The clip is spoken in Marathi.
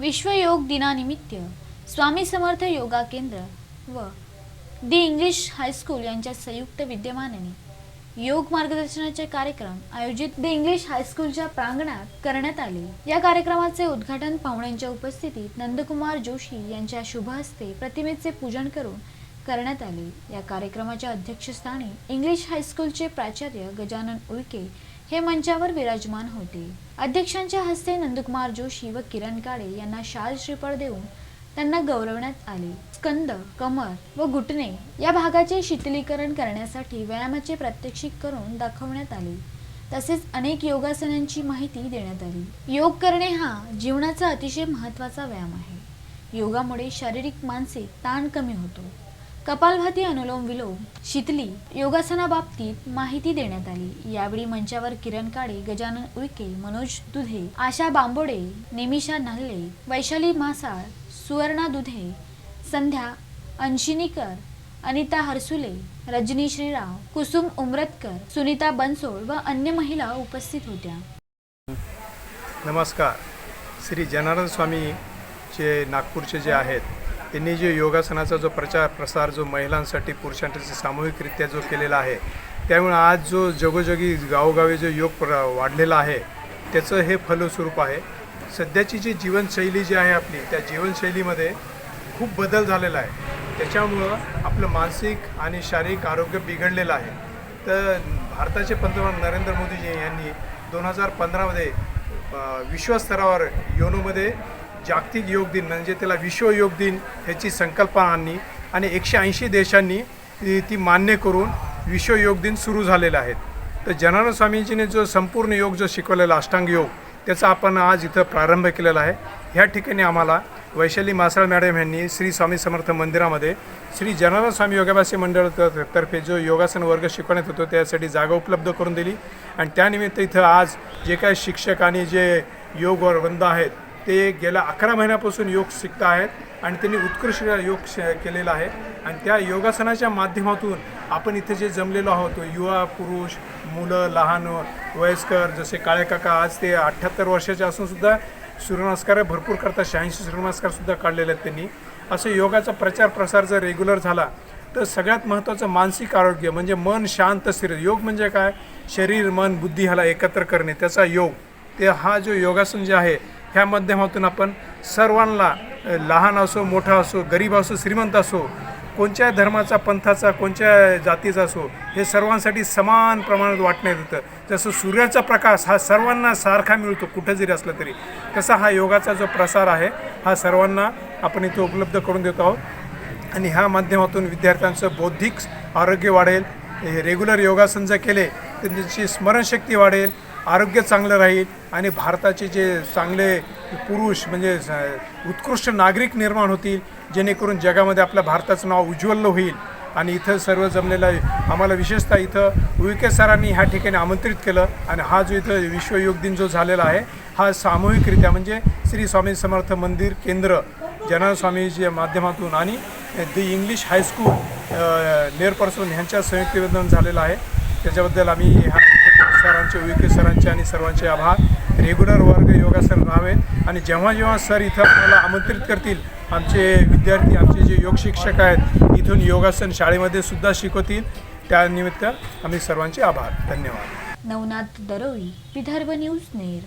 विश्व योग दिनानिमित्त स्वामी समर्थ योगा केंद्र व दी इंग्लिश हायस्कूल यांच्या संयुक्त विद्यमानाने योग मार्गदर्शनाचे कार्यक्रम आयोजित द इंग्लिश हायस्कूलच्या प्रांगणात करण्यात आले. या कार्यक्रमाचे उद्घाटन पाहुण्यांच्या उपस्थितीत नंदकुमार जोशी यांच्या शुभ हस्ते प्रतिमेचे पूजन करून करण्यात आले. या कार्यक्रमाच्या अध्यक्षस्थानी इंग्लिश हायस्कूलचे प्राचार्य गजानन उळके हे मंचावर विराजमान होते. अध्यक्षांच्या हस्ते नंदकुमार जोशी व किरण काळे यांना शाल श्रीफळ देऊन त्यांना गौरवण्यात आले. स्कंद कमर व घुटणे या भागाचे शीतलीकरण करण्यासाठी व्यायामाचे प्रात्यक्षिक करून दाखवण्यात आले. तसेच अनेक योगासनांची माहिती देण्यात आली. योग करणे हा जीवनाचा अतिशय महत्त्वाचा व्यायाम आहे. योगामुळे शारीरिक मानसिक ताण कमी होतो. कपालभाती अनुलोम विलोम शीतली योगासनाबाबतीत माहिती देण्यात आली. यावेळी मंचावर किरण काळे गजानन उईके मनोज दुधे आशा बांबोडे निमिषा नल्ले वैशाली म्हासाळ सुवर्णा दुधे संध्या अंशिनीकर अनिता हरसुले रजनी श्रीराव कुसुम उमरतकर सुनीता बनसोड व अन्य महिला उपस्थित होत्या. नमस्कार. श्री जनार्दन स्वामी जे नागपूरचे जे आहेत त्यांनी जे योगासनाचा जो प्रचार प्रसार जो महिलांसाठी पुरुषांसाठी सामूहिकरित्या जो केलेला आहे त्यामुळे आज जो जगोजगी गावोगावी जो योग प्र वाढलेला आहे त्याचं हे फलस्वरूप आहे. सध्याची जी जीवनशैली जी आहे आपली त्या जीवनशैलीमध्ये खूप बदल झालेला आहे. त्याच्यामुळं आपलं मानसिक आणि शारीरिक आरोग्य बिघडलेलं आहे. तर भारताचे पंतप्रधान नरेंद्र मोदीजी यांनी दोन हजार पंधरामध्ये विश्वस्तरावर योनोमध्ये जागतिक योग दिन म्हणजे त्याला विश्व योग दिन ह्याची संकल्पना आणली. आणि एकशे ऐंशी देशांनी ती मान्य करून विश्व योग दिन सुरू झालेले आहेत. तर जनानंद स्वामीजीने जो संपूर्ण योग जो शिकवलेला अष्टांग योग त्याचा आपण आज इथं प्रारंभ केलेला आहे. ह्या ठिकाणी आम्हाला वैशाली मासाळ मॅडम यांनी श्री स्वामी समर्थ मंदिरामध्ये श्री जनानंद स्वामी योगाभ्यासी मंडळ तर्फे जो योगासन वर्ग शिकवण्यात होतो त्यासाठी जागा उपलब्ध करून दिली. आणि त्यानिमित्त इथं आज जे काही शिक्षक आणि जे योग वृंद आहेत ते गेल्या अकरा महिन्यापासून योग शिकत आहेत आणि त्यांनी उत्कृष्ट योग श- केलेला आहे. आणि त्या योगासनाच्या माध्यमातून आपण इथे जे जमलेलो आहोत युवा पुरुष मुलं लहान वयस्कर जसे काळे काका आज ते अठ्ठ्याहत्तर वर्षाचे असूनसुद्धा सूर्यनमस्कार भरपूर करतात. शहाऐंशी सूर्यनमस्कारसुद्धा काढलेले आहेत त्यांनी. असं योगाचा प्रचार प्रसार जर रेग्युलर झाला तर सगळ्यात महत्त्वाचं मानसिक आरोग्य म्हणजे मन शांत स्थिर. योग म्हणजे काय? शरीर मन बुद्धी ह्याला एकत्र करणे. त्याचा योग. ते हा जो योगासन जे आहे ह्या माध्यमातून आपण सर्वांना लहान असो मोठा असो गरीब असो श्रीमंत असो कोणत्या धर्माचा पंथाचा कोणत्या जातीचा असो हे सर्वांसाठी समान प्रमाणात वाटण्यात येतं. जसं सूर्याचा प्रकाश हा सर्वांना सारखा मिळतो कुठं जरी असलं तरी. तसा हा योगाचा जो प्रसार आहे हा सर्वांना आपण इथं उपलब्ध करून देतो आहोत. आणि ह्या माध्यमातून विद्यार्थ्यांचं बौद्धिक आरोग्य वाढेल रेग्युलर योगासन जर केले तर त्यांची स्मरणशक्ती वाढेल आरोग्य चांगलं राहील आणि भारताचे जे चांगले पुरुष म्हणजे उत्कृष्ट नागरिक निर्माण होतील जेणेकरून जगामध्ये आपल्या भारताचं नाव उज्ज्वल होईल. आणि इथं सर्व जमलेलं आहे. आम्हाला विशेषतः इथं उईके सरांनी ह्या ठिकाणी आमंत्रित केलं आणि हा जो इथं विश्वयोग दिन जो झालेला आहे हा सामूहिकरित्या म्हणजे श्री स्वामी समर्थ मंदिर केंद्र जनार्दन स्वामीच्या माध्यमातून आणि दी इंग्लिश हायस्कूल नेरपासून ह्यांच्या संयुक्त विधान झालेलं आहे. त्याच्याबद्दल आम्ही ह्या सरांचे उईके सरांचे आणि सर्वांचे आभार. रेग्युलर वर्ग योगासन राहावेत आणि जेव्हा जेव्हा सर इथं आपल्याला आमंत्रित करतील आमचे विद्यार्थी आमचे जे योग शिक्षक आहेत इथून योगासन शाळेमध्ये सुद्धा शिकवतील. त्यानिमित्त आम्ही सर्वांचे आभार. धन्यवाद. नवनाथ दरोई विदर्भ न्यूज नेर.